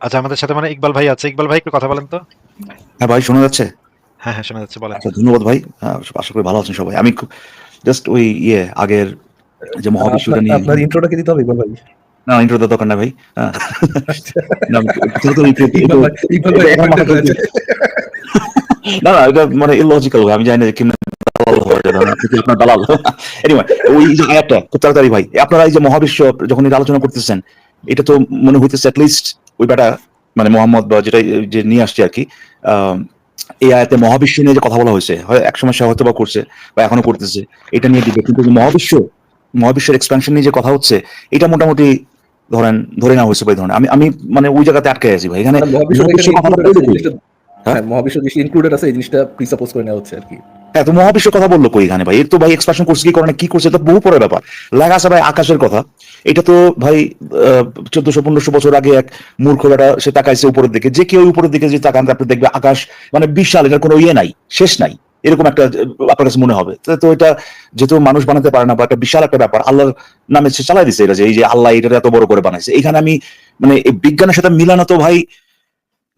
আচ্ছা আমাদের সাথে মানে ইকবাল ভাই আছে। ইকবাল ভাই একটু কথা বলেন তো। হ্যাঁ ভাই শোনা যাচ্ছে? হ্যাঁ হ্যাঁ শোনা যাচ্ছে বলেন। আচ্ছা ধন্যবাদ ভাই। হ্যাঁ, আশা করি ভালো আছেন সবাই। আমি জাস্ট ওই ইয়ে আগের যে মহাবিশ্বটা নিয়ে আপনার ইন্ট্রোটা কি দিতে হবে ইকবাল ভাই। না ইন্ট্রো দেওয়ার দরকার না ভাই। হ্যাঁ। না। না এটা মানে ইলজিক্যাল আমি জানি না দালাল আপনার এনিওয়ে ওই যে আয়াতটা খুব তাড়াতাড়ি ভাই। আপনারা এই যে মহাবিশ্ব যখন এটা আলোচনা করতেছেন এটা তো মনে হইতেছে লিস্ট ওই বেটা মানে মোহাম্মদ বা যেটা যে নিয়ে আসছে আর কি এই আয়াতে মহাবিশ্ব নিয়ে যে কথা বলা হয়েছে হয় একসময় সে হয়তো বা করছে বা এখনও করতেছে এটা নিয়ে দিবে কিন্তু মহাবিশ্ব মহাবিশ্বের এক্সপ্যানশন নিয়ে যে কথা হচ্ছে এটা মোটামুটি ধরেন ধরে নেওয়া হয়েছে ভাই ধরেন। আমি আমি মানে ওই জায়গাতে আটকে আছি ভাই এখানে মহাবিশ্ব জিনিসটা- হ্যাঁ? মহাবিশ্ব যে ইনক্লুডেড আছে এই জিনিসটা প্রিসাপোজ করে নেওয়া হচ্ছে আর কি। হ্যাঁ তো মহাবিশ্বের কথা বলল কই এখানে ভাই? এর তো ভাই এক্সপ্রেশন করছে কি করে কি করছে? এটা বহু পরের ব্যাপার। লেখা আছে ভাই আকাশের কথা। এটা তো ভাই চোদ্দশো, পনেরোশো বছর আগে এক মূর্খ বেটা সে তাকাইছে উপরের দিকে। যে কেউ উপরের দিকে যে তাকান আপনি দেখবে আকাশ মানে বিশাল, এটার কোনো ইয়ে নাই, শেষ নাই। এরকম একটা আপনার কাছে মনে হবে। তো- এটা যেহেতু মানুষ বানাতে পারে না, বা একটা বিশাল একটা ব্যাপার, আল্লাহর নামে সে চালাই দিছে এটা যে, এই যে আল্লাহ এটা এত বড় করে বানাইছে। এখানে আমি মানে বিজ্ঞানের সাথে মিলানো তো ভাই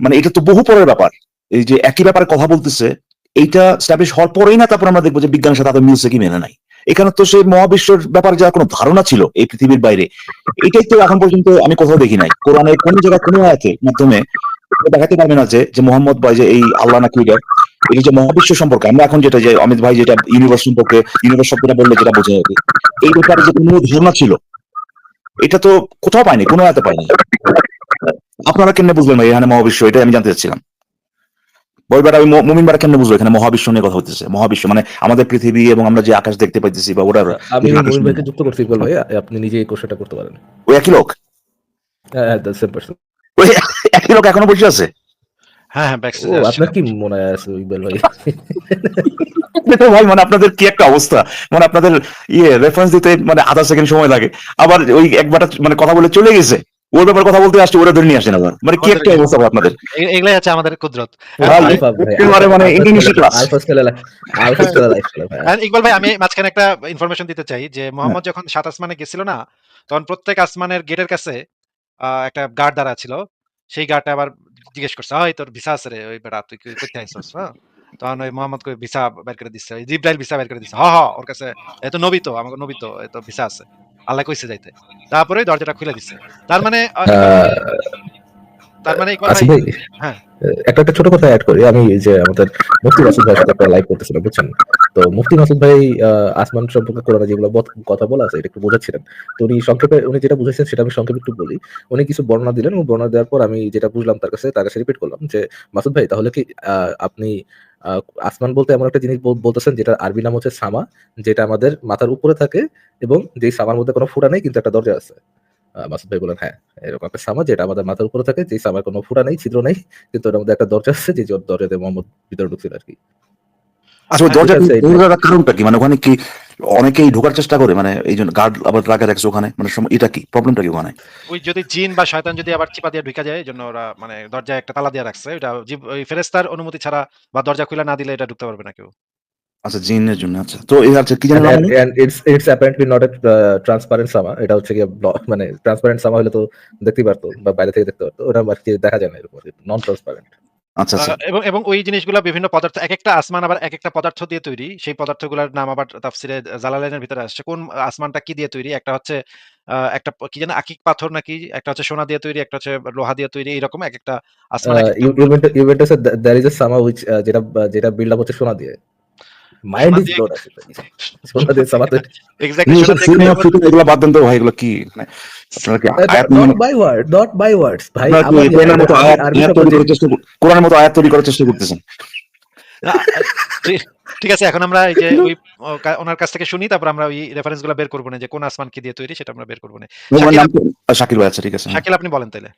মানে এটা তো বহু পরের ব্যাপার। এই যে একই ব্যাপারে কথা বলতেছে এইটা স্ট্যাবলিশ হওয়ার পরেই না তারপর আমরা দেখব যে বিজ্ঞানের সাথে তাদের মিলছে কি, মেলে নাই। এখানে তো সেই মহাবিশ্বের ব্যাপারে যার কোনো ধারণা ছিল এই পৃথিবীর বাইরে। এটাই তো এখন পর্যন্ত আমি কোথাও দেখি নাই। কোরআনের কোন জায়গায় কোনো আছে মাধ্যমে দেখাতে পারবে না যে মোহাম্মদ ভাই যে এই আল্লাহ নাকি এটা এই যে মহাবিশ্ব সম্পর্কে। আমরা এখন যেটা যে অমিত ভাই যেটা ইউনিভার্স সম্পর্কে ইউনিভার্স শব্দটা বললে যেটা বোঝা যাবে। এই ব্যাপারে যে কোনো ধারণা ছিল, এটা তো কোথাও পাইনি কোনো এতে পাইনি আপনারা কেমনে বুঝলেন ভাই এখানে মহাবিশ্ব? এটাই আমি জানতে চাচ্ছিলাম। বই বেটা ওই ম- মুমিন বেটা কেমনে বুঝলো? এখানে মহাবিশ্ব নিয়ে কথা হচ্ছে মহাবিশ্ব মানে আমাদের পৃথিবী এবং আমরা যে আকাশ দেখতে পাইতেছি বা ওটা আমি মহিন ভাইকে যুক্ত করছি ইকবাল ভাই। আপনি নিজে এই কোশ্চেনটা করতে পারেন। ওই একই লোক? হ্যাঁ সেম পার্সন ওই একই লোক এখনও বসে আছে? হ্যাঁ হ্যাঁ ব্যাক আপনার কি মনে আছে ইকবাল ভাই? তো ভাই মানে আপনাদের কি একটা অবস্থা? মানে আপনাদের ইয়ে রেফারেন্স দিতে মানে আধা সেকেন্ড সময় লাগে। আবার ওই একবারটা মানে কথা বলে চলে গেছে। ওর ব্যাপারে কথা বলতে আসছে ওরা ধরে নিয়ে আসেন আবার। মানে কি একটা অবস্থা আপনাদের? এগুলাই হচ্ছে আমাদের কুদরত। ভাই, আলফা ভাই। একেবারে মানে ইন্টারন্যাশনাল ক্লাস লাইফ ইকবাল ভাই আমি মাঝখানে একটা ইনফরমেশন দিতে চাই যে মোহাম্মদ যখন সাত আসমানে গেছিল না তখন প্রত্যেক আসমানের গেটের কাছে একটা গার্ড দাঁড়া ছিল। সেই গার্ডটা আবার জিজ্ঞেস করছে হয় তোর ভিসা আছে রে ওই বেড়া তুই কি করতে আইসস? হ্যাঁ। তখন ওই মোহাম্মদ কই ভিসা বের করে দিচ্ছে জিব্রাইল ভিসা বের করে দিচ্ছে। হ হ ওর কাছে এত নবী তো আমাকে নবী তো এত ভিসা আছে। আল্লাহ কইছে যাইতে। তারপরে দরজাটা খুলে দিচ্ছে তার মানে তার মানে ভাই ভাই হ্যাঁ। একটা একটা ছোট কথা অ্যাড করি। আমি এই যে আমাদের মুফতি মাসুদ ভাইয়ের সাথে লাইভ করতেছিলাম বুঝছেন? তো মুফতি মাসুদ ভাই আসমান সম্পর্কে কোরআনে যেগুলো কথা বলা আছে এটা একটু বোঝাচ্ছিলেন তো উনি সংক্ষেপে উনি যেটা বুঝেছেন সেটা আমি সংক্ষেপে একটু বলি। উনি কিছু বর্ণনা দিলেন এবং বর্ণনা দেওয়ার পর আমি যেটা বুঝলাম তার কাছে তার কাছে রিপিট করলাম যে মাসুদ ভাই তাহলে কি আহ, আপনি আসমান বলতে এমন একটা জিনিস বলতেছেন যেটা আরবি নাম হচ্ছে সামা, যেটা আমাদের মাথার উপরে থাকে এবং যেই সামার মধ্যে কোনো ফুটা নেই, কিন্তু একটা দরজা আছে। মাসুদ ভাই বলেন হ্যাঁ এরকম একটা সামা যেটা আমাদের মাথার উপরে থাকে যে সামার কোনো ফুটা নেই, ছিদ্র নেই, কিন্তু ওটার মধ্যে একটা দরজা আছে, যে দরজাতে মোহাম্মদ ভিতরে ঢুকছিল আর কি। আচ্ছা দরজা কারণটা কি? মানে ওখানে কি অনেকেই ঢোকার চেষ্টা করে? মানে এই জন্য গার্ড আবার রাখা রাখছে ওখানে? মানে এটা কি? প্রবলেমটা কি ওখানে? ওই যদি জিন বা শয়তান যদি আবার চিপা দিয়ে ঢুকা যায় এই জন্য ওরা মানে দরজায় একটা তালা দিয়ে রাখছে। এটা ওই ফেরেস্তার অনুমতি ছাড়া বা দরজা খুলে না দিলে এটা ঢুকতে পারবে না কেউ। আচ্ছা জিনের জন্য আচ্ছা। তো এই আচ্ছা কি জানেন and it's it's apparently not a uh, সামা এটা হচ্ছে কি মানে ট্রান্সপারেন্ট সামা হলে তো দেখতেই পারতো বা বাইরে থেকে দেখতে পারতো। ওটা আর কি দেখা যায় না এরকম নন ট্রান্সপারেন্ট আচ্ছা আচ্ছা। এবং এবং ওই জিনিসগুলো বিভিন্ন পদার্থ এক একটা আসমান আবার এক একটা পদার্থ দিয়ে তৈরি। সেই পদার্থগুলোর নাম আবার তাফসিরে জালালাইনের ভিতরে আসছে। কোন আসমানটা কি দিয়ে তৈরি? একটা হচ্ছে একটা কি যেন আকিক পাথর নাকি? একটা হচ্ছে সোনা দিয়ে তৈরি একটা হচ্ছে লোহা দিয়ে তৈরি এরকম এক একটা আসমান ইউভেন্টাস দ্যার ইজ এ সামা উইচ যেটা যেটা বিল্ড আপ হচ্ছে সোনা দিয়ে। মাইন্ড ইজ সোনা দিয়ে এগুলো বাদ দেন তো ভাই এগুলো কি মানে আপনারা কি নট মানে- by word not by words ভাই কোরআনের মতো আয়াত তৈরি করার চেষ্টা কর- কোরআনের মতো আয়াত তৈরি করার চেষ্টা করতেছেন ঠিক- আছে এখন আমরা এই যে ওই ওনার কাছ থেকে শুনি তারপর আমরা ওই রেফারেন্সগুলো বের করব না যে কোন আসমান কি দিয়ে তৈরি সেটা আমরা বের করব না শাকিল ভাই আচ্ছা ঠিক আছে শাকিল আপনি বলেন তাইলে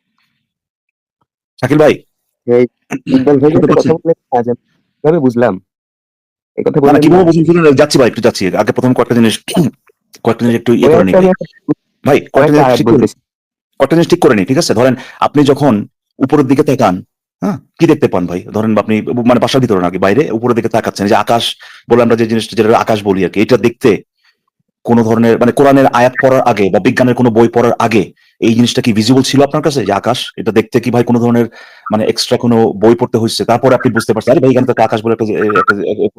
শাকিল ভাই ইকবাল ভাই। কথা বলে বুঝলাম এই কথা কীভাবে না। শুনুন, যাচ্ছি ভাই একটু যাচ্ছি আগে প্রথম কয়েকটা জিনিস কয়েকটা জিনিস একটু ইয়ে করে নিই ভাই। জিনিস। কয়েকটা জিনিস ঠিক করে নিই ঠিক আছে ধরেন আপনি যখন উপরের দিকে তাকান হ্যাঁ কি দেখতে পান ভাই ধরেন আপনি মানে বাসার ভিতরে নাকি বাইরে উপরের দিকে তাকাচ্ছেন যে আকাশ বলে আমরা যে জিনিসটা যেটা আকাশ বলি আর কি এটা দেখতে কোন ধরনের মানে কোরআনের আয়াত পড়ার আগে বা বিজ্ঞানের কোনো বই পড়ার আগে এই জিনিসটা কি ভিজিবল ছিল আপনার কাছে? যে আকাশ এটা দেখতে কি ভাই কোনো ধরনের মানে এক্সট্রা কোনো বই পড়তে হয়েছে? তারপরে আপনি বুঝতে পারছেন আরে ভাই এখানে তো আকাশ বলে একটা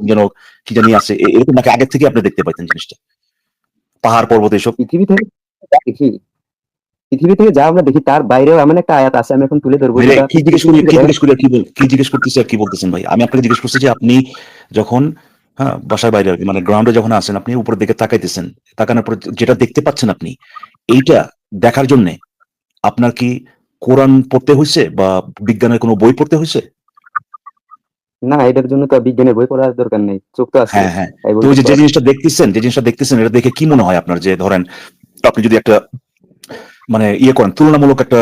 যেন কি জানি আছে। এরকম নাকি আগে থেকে আপনি দেখতে পাইতেন জিনিসটা? পাহাড় পর্বত এসব? পৃথিবী থেকে দেখি পৃথিবী থেকে যা আমরা দেখি তার বাইরেও এমন একটা আয়াত আছে আমি এখন তুলে ধরবো কি জিজ্ঞেস করি কি জিজ্ঞেস করি কি বল কি জিজ্ঞেস করতেছি আর কি বলতেছেন ভাই? আমি আপনাকে জিজ্ঞেস করছি যে আপনি যখন হ্যাঁ বাসার বাইরে মানে গ্রাউন্ডে যখন আছেন আপনি উপরের দিকে তাকাইতেছেন তাকানোর পরে যেটা দেখতে পাচ্ছেন আপনি এইটা দেখার জন্য আপনার কি কোরআন পড়তে হয়েছে বা বিজ্ঞানের কোনো বই পড়তে হয়েছে না এটার জন্য তো বিজ্ঞানের বই পড়ার দরকার নেই চোখ তো আছে। হ্যাঁ হ্যাঁ। তো যে জিনিসটা দেখতেছেন যে জিনিসটা দেখতেছেন এটা দেখে কি মনে হয় আপনার যে ধরেন আপনি যদি একটা মানে ইয়ে করেন তুলনামূলক একটা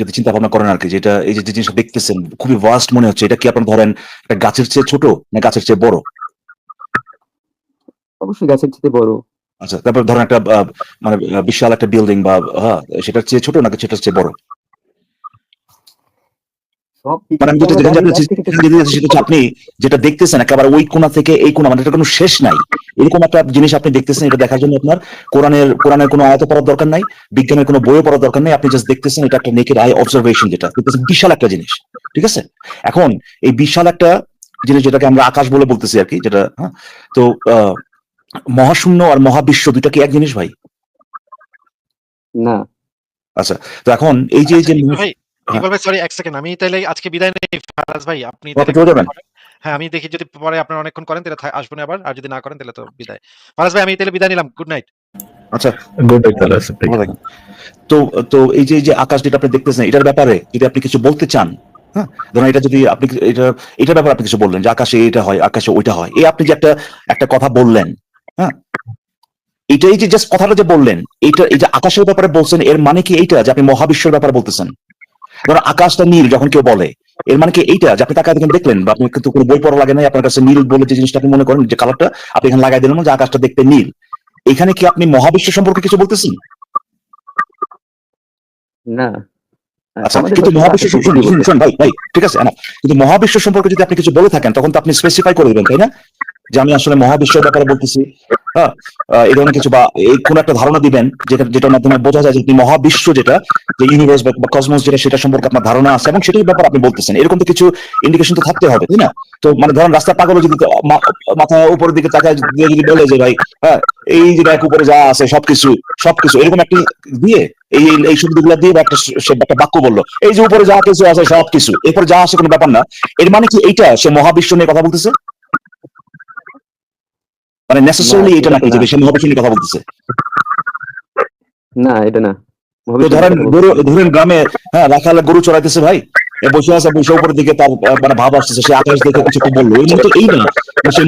যদি চিন্তা ভাবনা করেন আর কি যেটা এই যে যে জিনিসটা দেখতেছেন খুবই ভাস্ট মনে হচ্ছে এটা কি আপনার ধরেন একটা গাছের চেয়ে ছোট না গাছের চেয়ে বড়? অবশ্যই গাছের চেয়ে বড়। আচ্ছা তারপর ধরেন একটা মানে বিশাল একটা বিল্ডিং বা হ্যাঁ সেটার চেয়ে ছোট নাকি সেটার চেয়ে বড়? মানে আমি যেটা যেটা আপনি যেটা দেখতেছেন একেবারে ওই কোণা থেকে এই কোণা মানে এটা কোনো শেষ নাই। এরকম একটা জিনিস আপনি দেখতেছেন এটা দেখার জন্য আপনার কোরআনের কোরআনের কোনো আয়ত পড়ার দরকার নাই বিজ্ঞানের কোনো বইও পড়ার দরকার নেই আপনি জাস্ট দেখতেছেন এটা একটা নেকের আই অবজারভেশন যেটা দেখতেছেন বিশাল একটা জিনিস ঠিক আছে? এখন এই বিশাল একটা জিনিস যেটাকে আমরা আকাশ বলে বলতেছি আর কি যেটা হ্যাঁ তো আহ, মহাশূন্য আর মহাবিশ্ব দুইটা কি এক জিনিস ভাই? না। তো এখন এই যে এই যে ভাই হ্যাঁ। সরি এক সেকেন্ড আমি তাহলে আজকে বিদায় নেই ফারাজ ভাই আপনি হ্যাঁ আমি দেখি যদি পরে আপনারা অনেকক্ষণ করেন তাহলে থা- আসব আবার আর যদি না করেন তাহলে তো বিদায়। ফারাজ ভাই আমি তাহলে বিদায় নিলাম গুড নাইট আচ্ছা গুড নাইট ভাই। তো তো এই যে যে আকাশ যেটা আপনি দেখতেছেন এটার ব্যাপারে যদি আপনি কিছু বলতে চান হ্যাঁ ধরুন এটা যদি আপনি এটা এটার ব্যাপারে আপনি কিছু বললেন যে আকাশে এটা হয় আকাশে ওইটা হয় এই আপনি যে একটা একটা কথা বললেন হ্যাঁ? এই যে জাস্ট কথাটা যে বললেন এইটা এই যে আকাশের ব্যাপারে বলছেন এর মানে কি এইটা যে আপনি মহাবিশ্বের ব্যাপারে বলতেছেন? ধরুন আকাশটা নীল যখন কেউ বলে এর মানে কি এইটা যে আপনি তাকায় দেখেন দেখলেন বা আপনি কিন্তু কোনো বই পড়া লাগে নাই আপনার কাছে নীল বলে যে জিনিসটা আপনি মনে করেন যে কালারটা আপনি এখানে লাগাই দিলেন যে আকাশটা দেখতে নীল। এখানে কি আপনি মহাবিশ্ব সম্পর্কে কিছু বলতেছেন? না। আচ্ছা কিন্তু মহাবিশ্ব ভাই ভাই ঠিক আছে কিন্তু মহাবিশ্ব সম্পর্কে যদি আপনি কিছু বলে থাকেন তখন তো আপনি স্পেসিফাই করে দেবেন তাই না? যে আমি আসলে মহাবিশ্বের ব্যাপারে বলতেছি হ্যাঁ এই ধরনের কিছু বা এই কোন একটা ধারণা দিবেন যেটা যেটার মাধ্যমে বোঝা যায় যে মহাবিশ্ব যেটা, যে ইউনিভার্স বা কসমস যেটা, সেটা সম্পর্কে আপনার ধারণা আছে এবং সেটার ব্যাপারে আপনি বলতেছেন। এরকম তো কিছু ইন্ডিকেশন তো থাকতে হবে, তাই না? তো মানে ধরেন রাস্তা পাগল যদি মাথা উপরের দিকে তাকায় যদি বলে যে, ভাই হ্যাঁ এই যে দেখ উপরে যা আছে সবকিছু সবকিছু, এরকম একটি দিয়ে এই এই- শব্দগুলো দিয়ে একটা একটা বাক্য বলল, এই যে উপরে যা কিছু আছে সবকিছু, এরপর যা আসে কোনো ব্যাপার না। এর মানে কি এইটা সে মহাবিশ্ব নিয়ে কথা বলতেছে? মানে নেসেসারিলি এটা নাকি যে না। সে মহাবিশ্ব নিয়ে কথা বলতেছে। না এটা না। তো ধরেন গরু ধরেন গ্রামে হ্যাঁ রাখালে গরু চড়াইতেছে ভাই এ বসে আছে বসে উপরের দিকে তার মানে ভাব আসতেছে সে আকাশ দেখে কিছু বলল। এই মানে তো এই না সে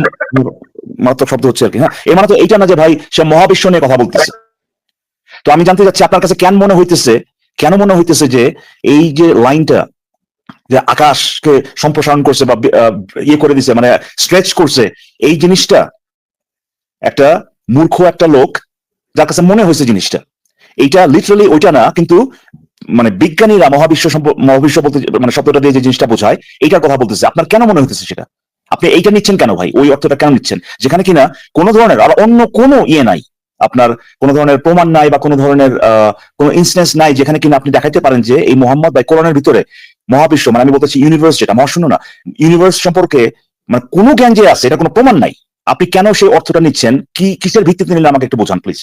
মারাত্মক শব্দ হচ্ছে আর কি হ্যাঁ? এ মানে তো এইটা না যে ভাই সে মহাবিশ্ব নিয়ে কথা বলতেছে। তো আমি জানতে চাচ্ছি আপনার কাছে কেন মনে হইতেছে কেন মনে হইতেছে যে এই যে লাইনটা যে আকাশকে সম্প্রসারণ করছে বা ইয়ে করে দিছে মানে স্ট্রেচ করছে এই জিনিসটা একটা মূর্খ একটা লোক যার কাছে মনে হয়েছে জিনিসটা। এইটা লিটারালি ওইটা না, কিন্তু মানে বিজ্ঞানীরা মহাবিশ্ব মহাবিশ্ব বলতে মানে শব্দটা দিয়ে যে জিনিসটা বোঝায়, এইটার কথা বলতেছে। আপনার কেন মনে হইতেছে সেটা? আপনি এইটা নিচ্ছেন কেন ভাই? ওই অর্থটা কেন নিচ্ছেন? যেখানে কিনা কোনো ধরনের আর অন্য কোনো ইয়ে নাই। আপনার কোনো ধরনের প্রমাণ নাই বা কোনো ধরনের কোনো ইনস্টেন্স নাই যেখানে কিনা আপনি দেখাইতে পারেন যে এই মোহাম্মদ বা কোরআনের ভিতরে মহাবিশ্ব মানে আমি বলতেছি ইউনিভার্স যেটা, মহাশূন্য না ইউনিভার্স সম্পর্কে মানে কোনো জ্ঞান যে আছে, এটা কোনো প্রমাণ নাই। আপনি কেন সেই অর্থটা নিচ্ছেন? কি, কিসের ভিত্তিতে নিলে আমাকে একটু বোঝান প্লিজ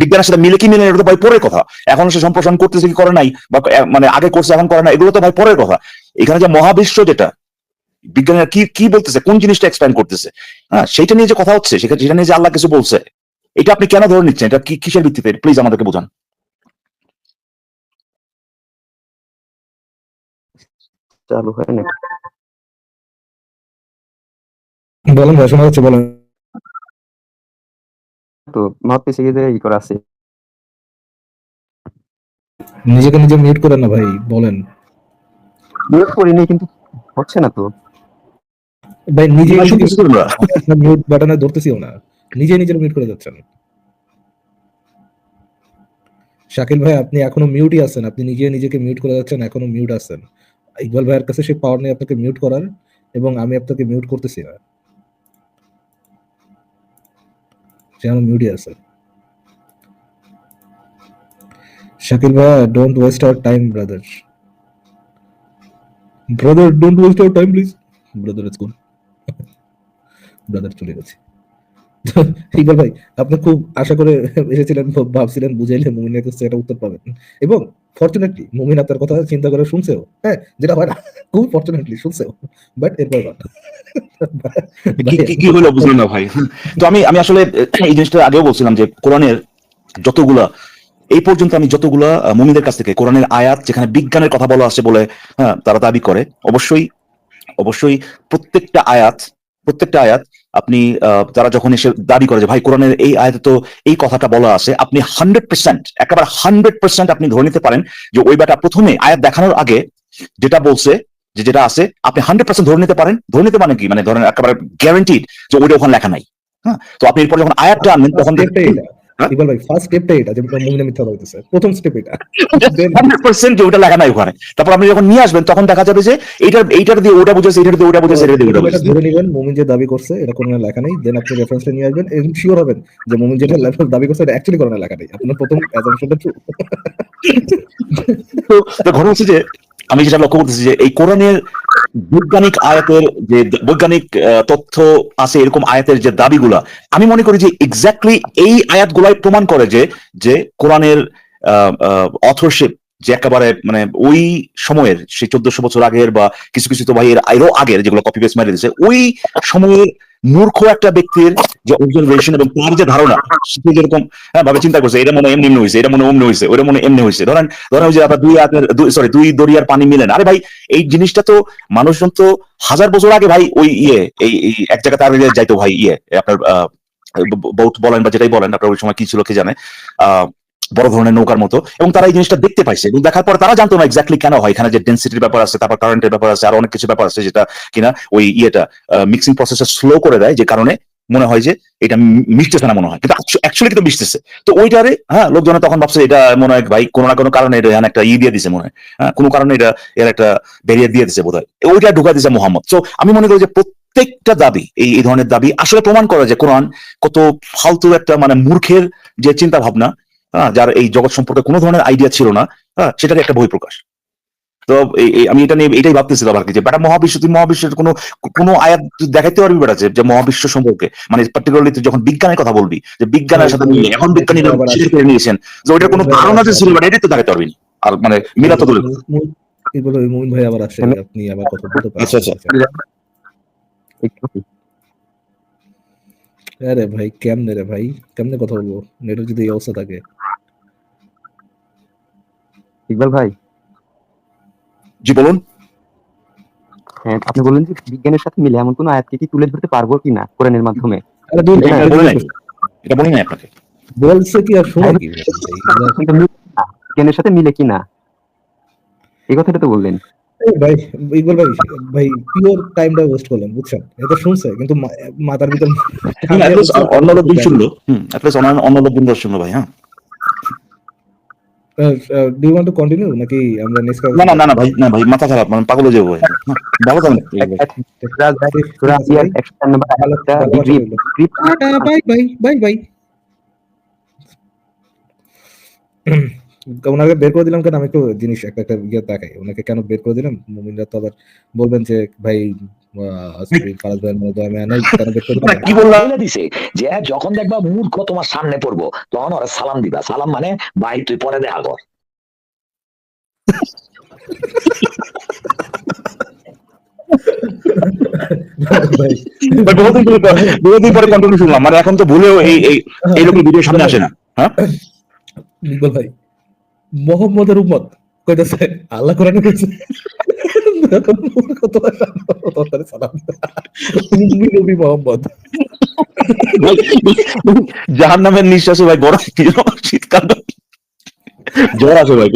বিজ্ঞানের সাথে মিলে কি মিলে? এটা তো ভাই পরের কথা। এখন সে সম্প্রসারণ করতেছে কি করে নাই? বা মানে আগে করছে এখন করে না এগুলো তো ভাই পরের কথা। এখানে যে মহাবিশ্ব যেটা, বিজ্ঞানীরা কি কি বলতেছে? কোন জিনিসটা এক্সপ্লেন করতেছে? হ্যাঁ সেটা নিয়ে যে কথা হচ্ছে, সেটা সেটা নিয়ে যে আল্লাহ কিছু বলছে, এটা আপনি কেন ধরে নিচ্ছেন? এটা কি, কিসের ভিত্তিতে? প্লিজ আমাদেরকে বোঝান। চালু হয় না বলেন ভাই শোনা যাচ্ছে বলেন। তো ভাবতেছি যে ই করা আছে। নিজেকে নিজে মিউট করেন না ভাই বলেন। করিনি কিন্তু হচ্ছে না তো। ভাই নিজে। মিউট বাটনে ধরতেছিও না। নিজে নিজের মিউট করে যাচ্ছেন। শাকিল ভাই আপনি এখনও মিউটই আছেন। আপনি নিজে নিজেকে মিউট করে যাচ্ছেন এখনও মিউট আছেন। ইকবাল ভাইয়ের কাছে সেই পাওয়ার নেই আপনাকে মিউট করার এবং আমি আপনাকে মিউট করতেছি না। চ্যানেল মিডিয়া স্যার শাকিল ভাই don't waste our time brother brother don't waste our time please brother is brother চলে গেছে। আছে ভাই, আপনি খুব আশা করে এসেছিলেন, ভাবছিলেন বুঝাইলে মুমিনের কাছে একটা উত্তর পাবেন। এবং ফর্চুনেটলি মুমিন আপনার কথা চিন্তা করে শুনছেও হ্যাঁ যেটা হয় না, খুব ফর্চুনেটলি শুনছেও বাট এরপর কি- হলো বুঝলাম না ভাই। তো আমি আমি আসলে, এই জিনিসটা আগেও বলছিলাম যে কোরআনের যতগুলা, এই পর্যন্ত আমি যতগুলা মুমিনদের কাছ থেকে কোরআনের আয়াত, যেখানে বিজ্ঞানের কথা বলা আছে বলে হ্যাঁ তারা দাবি করে, অবশ্যই অবশ্যই প্রত্যেকটা আয়াত প্রত্যেকটা আয়াত আপনি তারা যখন এসে দাবি করে যে, ভাই, কোরআনের এই আয়াতে তো এই কথাটা বলা আছে, আপনি হান্ড্রেড পার্সেন্ট একেবারে হান্ড্রেড পার্সেন্ট আপনি ধরে নিতে পারেন যে, ওই ব্যাটা প্রথমে আয়াত দেখানোর আগে যেটা বলছে, যে, যেটা আছে, আপনি হান্ড্রেড পার্সেন্ট ধরে নিতে পারেন। ধরে নিতে মানে কি? মানে ধরেন একেবারে গ্যারান্টিড যে, ওইটা ওখানে লেখা নাই। হ্যাঁ? তো আপনি এরপর যখন আয়াতটা আনবেন, তখন? ইকবাল ভাই ফার্স্ট স্টেপটা এটা যে মুমিনে মিথ্যা বলতেছে। প্রথম স্টেপ এটা। হান্ড্রেড পার্সেন্ট যে ওটা লেখা নাই ওখানে। তারপর আপনি যখন নিয়ে আসবেন তখন দেখা যাবে যে এইটার এইটার দিয়ে ওটা বুঝেছে এইটার দিয়ে ওটা বুঝেছে এটা দিয়ে ওটা বুঝেছে ধরে নেবেন মুমিন যে দাবি করছে এটা কোনো লেখা নেই। দেন আপনি রেফারেন্সটা নিয়ে আসবেন এবং শিওর হবেন যে মুমিন যেটা দাবি করছে এটা অ্যাকচুয়ালি কোনো লেখা নেই। আপনার প্রথম অ্যাজাম্পশনটা ট্রু তো তো ঘটনা হচ্ছে যে আমি যেটা লক্ষ্য করতেছি যে এই কোরআনের বৈজ্ঞানিক আয়াতের যে বৈজ্ঞানিক তথ্য আছে, এরকম আয়াতের যে দাবিগুলা, আমি মনে করি যে এক্স্যাক্টলি এই আয়াতগুলাই প্রমাণ করে যে যে কোরআনের অথরশিপ যে একেবারে মানে ওই সময়ের, সেই চোদ্দশো বছর আগের বা কিছু কিছু তো ভাইয়ের এর আরও আগের যেগুলো কপি পেস্ট মারি দিয়েছে, ওই সময়ের মূর্খ একটা ব্যক্তির যে অবজারভেশন এবং তার যে ধারণা, সে যেরকম হ্যাঁ ভাবে চিন্তা করছে, এটা মনে এমনি হয়েছে, এটা মনে অমনি হয়েছে, ওটা মনে এমনি হয়েছে। ধরেন ধরেন যে আপনার দুই হাতের সরি দুই দরিয়ার পানি মিলেন আরে ভাই, এই জিনিসটা তো মানুষজন তো হাজার বছর আগে ভাই ওই ইয়ে এই এক জায়গাতে আর যাইতো ভাই ইয়ে আপনার বোট বলেন বা যেটাই বলেন, আপনার ওই সময় কি ছিল কি জানে বড় ধরনের নৌকার মতো, এবং তারা এই জিনিসটা দেখতে পাইছে। এবং দেখার পর তারা জানতো না এক্স্যাক্টলি কেন হয়, এখানে যে ডেন্সিটির ব্যাপার আছে, তারপর কারেন্টের ব্যাপার আছে, আর অনেক কিছু ব্যাপার আছে যেটা কিনা ওই ইয়েটা মিক্সিং প্রসেসটা স্লো করে দেয়, যে কারণে মনে হয় যে এটা মিশতেছে না মনে হয়। কিন্তু অ্যাকচুয়ালি কিন্তু মিশতেছে। তো ওইটারে হ্যাঁ লোকজন তখন ভাবছে এটা মনে হয় ভাই কোনো না কোনো কারণে এটা একটা ই দিয়ে দিছে মনে হয়। হ্যাঁ কোনো কারণে এটা এর একটা ব্যারিয়ার দিয়ে দিছে বোধ হয় ওইটা ঢুকা দিছে মোহাম্মদ। তো আমি মনে করি যে প্রত্যেকটা দাবি, এই এই ধরনের দাবি আসলে প্রমাণ করে যে কোরআন কত ফালতু একটা মানে মূর্খের যে চিন্তা ভাবনা হ্যাঁ যার এই জগৎ সম্পর্কে কোনো ধরনের আইডিয়া ছিল না হ্যাঁ সেটার একটা বই প্রকাশ তো আমি এটা নিয়ে এটাই ভাবতেছিলাম আর কি যে বেটা মহাবিশ্ব তুই মহাবিশ্বের কোনো কোনো আয়াত তুই দেখাইতে পারবি বেটা যে যে মহাবিশ্ব সম্পর্কে? মানে পার্টিকুলারলি তুই যখন বিজ্ঞানের কথা বলবি যে বিজ্ঞানের সাথে মিলে এখন বিজ্ঞানীরা করে নিয়েছেন? যে ওইটার কোনো ধারণা যে ছিল বাট এটাই তো দেখাতে পারবি। আর মানে মিলা তো দূরে কথা। মুমিন ভাই আবার আসছে আপনি আবার কথা বলতে পারেন আচ্ছা, আচ্ছা। আরে ভাই কেমনে রে ভাই? কেমনে কথা বলব? নেটের যদি এই অবস্থা থাকে। ইকবাল ভাই জি বলুন। হ্যাঁ আপনি বললেন যে বিজ্ঞানের সাথে মিলে এমন কোন আয়াতকে কি তুলে ধরতে পারব কিনা কোরআনের মাধ্যমে? এটা বলে নাই আপনাকে। বলছে কি আর শুনে কি কিনা, বিজ্ঞানের সাথে মিলে কিনা? এই কথাটা তো বললেন। ভাই ইকবাল ভাই ভাই পিওর টাইমটা ওয়েস্ট করলেন বুঝছেন? এটা শুনছে কিন্তু মা- মাথার ভিতর অন্য লোকজন শুনলো অন্য লোকজন শুনলো ভাই হ্যাঁ। Do you want to continue নাকি আমরা নেক্সট না না না ভাই না ভাই মাথা খারাপ মানে পাগল হয়ে যাব ভাই। ভালো তো না সূরা ইয়ার 104 নম্বর আয়াতটা degree by by by by ওনাকে বের করে দিলাম কেন? আমি একটু জিনিস একটা একটা ইয়ে দেখাই ওনাকে কেন বের করে দিলাম? মুমিনরা তো আবার বলবেন যে ভাই করে কি বললাম দিছে যে যখন দেখবা মূর্খ তোমার সামনে পড়ব তখন ওরা সালাম দিবা। সালাম মানে ভাই তুই পরে দেখা কর। বহুদিন পরে শুনলাম। মানে এখন তো ভুলেও এই এই এইরকম ভিডিও সামনে আসে না। হ্যাঁ? ভাই মোহাম্মদের উম্মত কইতাছে আল্লাহ কোরআনে কইছে। নবী মোহাম্মদ জাহান নামের নিঃশ্বাসে ভাই বড় শীতকাল। জ্বর আছে ভাই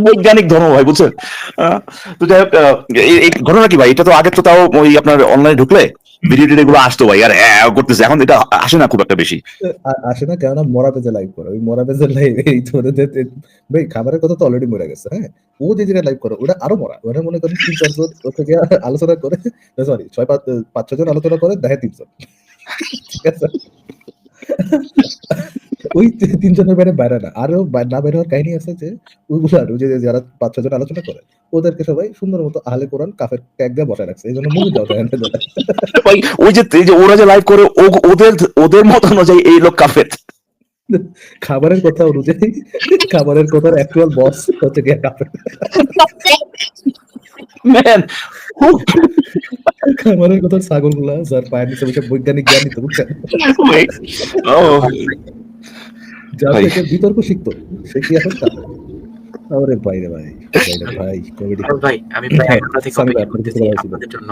বৈজ্ঞানিক ধর্ম ভাই, বুঝছেন? তো যাই হোক এই- ঘটনা কি ভাই? এটা তো আগে তো তাও ওই আপনার অনলাইনে ঢুকলে ভিডিও টিডিও গুলো আসতো ভাই। আর হ্যাঁ করতেছে। এখন এটা আসে না খুব একটা বেশি। আসে না, কেননা মরা পেজে লাইভ করে। ওই মরা পেজে লাইভ এই যে- ভাই, খাবারের কথা তো অলরেডি মরে গেছে হ্যাঁ? ও যে জায়গায় লাইভ করে, ওটা আরও মরা। ওটা মনে করেন তিন চারজন ওর থেকে আলোচনা করে সরি ছয়, পাঁচ পাঁচ ছজন আলোচনা করে, দেখে তিনজন। ঠিক আছে? ওই তি- তিনজনের বাইরে বাইরে না আরও না বের হওয়ার কাহিনী আছে যে ওইগুলার ওই যে যারা পাঁচ ছজন আলোচনা করে ওদেরকে সবাই সুন্দর মতো আহলে কোরআন কাফের ট্যাগ দিয়ে বসায় রাখছে এই জন্য মুভি দেওয়া ভাই ওই যে যে ওরা যে লাইভ করে ওদের ওদের মত অনুযায়ী এই লোক কাফের। খাবারের কথা অনুযায়ী খাবারের কথার অ্যাকচুয়াল বস হচ্ছে গিয়ে কাফের। ম্যান খাবারের কথা ছাগলগুলা যার পায়ের নিচে বসে বৈজ্ঞানিক জ্ঞান নিতে বুঝছেন ও যার থেকে বিতর্ক শিখতো সে কি এখন আরে ভাই রে ভাই ভাই ভাই কমেডি ভাই আমি প্রায় হ্যাঁ, ভাই। আপনাদের জন্য।